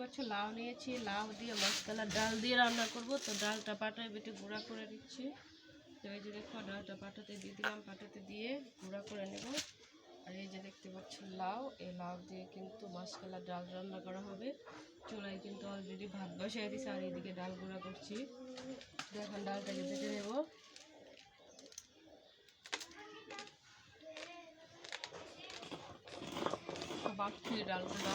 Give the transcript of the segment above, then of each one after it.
পাচ্ছ লাউ নিয়েছি, লাউ দিয়ে মশলা, ডাল দিয়ে রান্না করব। তো ডালটা পাটায় বেটে গুঁড়া করে দিচ্ছি তো এই যে দেখো, ডালটা পাটাতে দিয়ে দিলাম পাটাতে দিয়ে গুঁড়া করে নেব। আর এই যে দেখতে পাচ্ছ, লাউ, এই লাউ দিয়ে কিন্তু মশলা ডাল রান্না করা হবে। চুলায় কিন্তু অলরেডি ভাত বসাই দিছে, আর এইদিকে ডাল গুঁড়া করছি। এখন ডালটাকে বেটে নেব। বাড়ছি ডালগুলো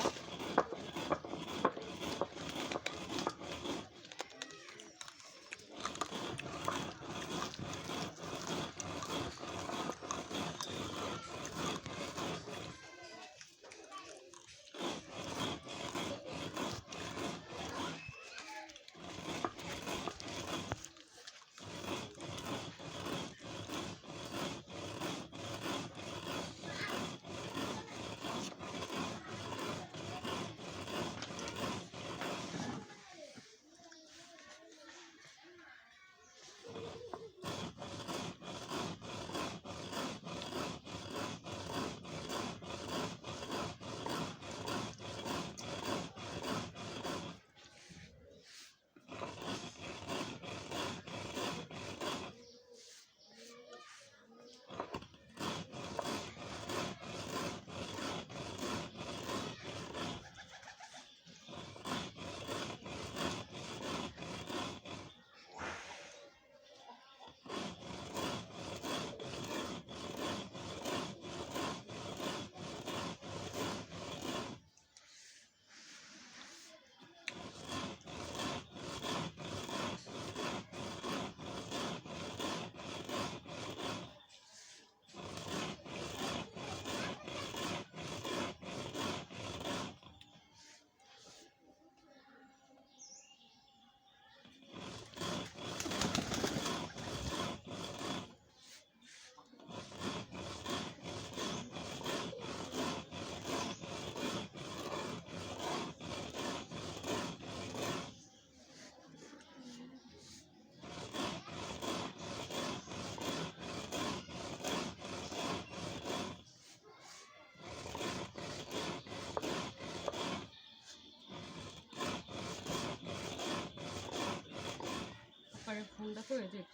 ফোনটা করে দেখ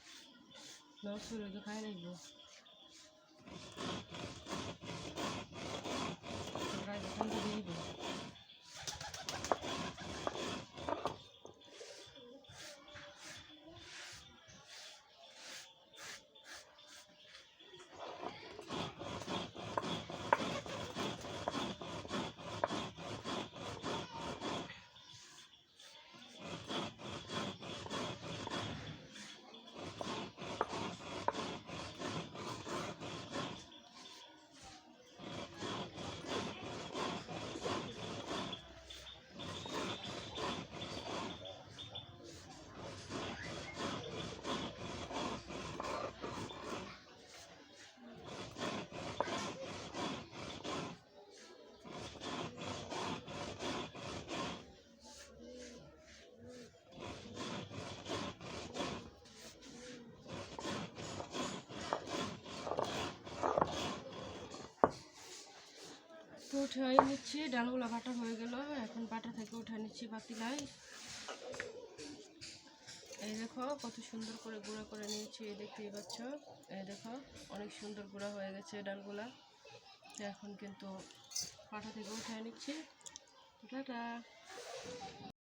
নরসুর তো খাই লাগব তো উঠাই নিচ্ছি, ডালগুলো বাটা হয়ে গেল। এখন বাটা থেকে উঠে নিচ্ছি পাতিলায়। এই দেখো, কত সুন্দর করে গুঁড়া করে নিয়েছি, এই দেখতেই পাচ্ছ। এই দেখো, অনেক সুন্দর গুঁড়া হয়ে গেছে ডালগুলা। এখন কিন্তু পাটা থেকে উঠে নিচ্ছি। টাটা।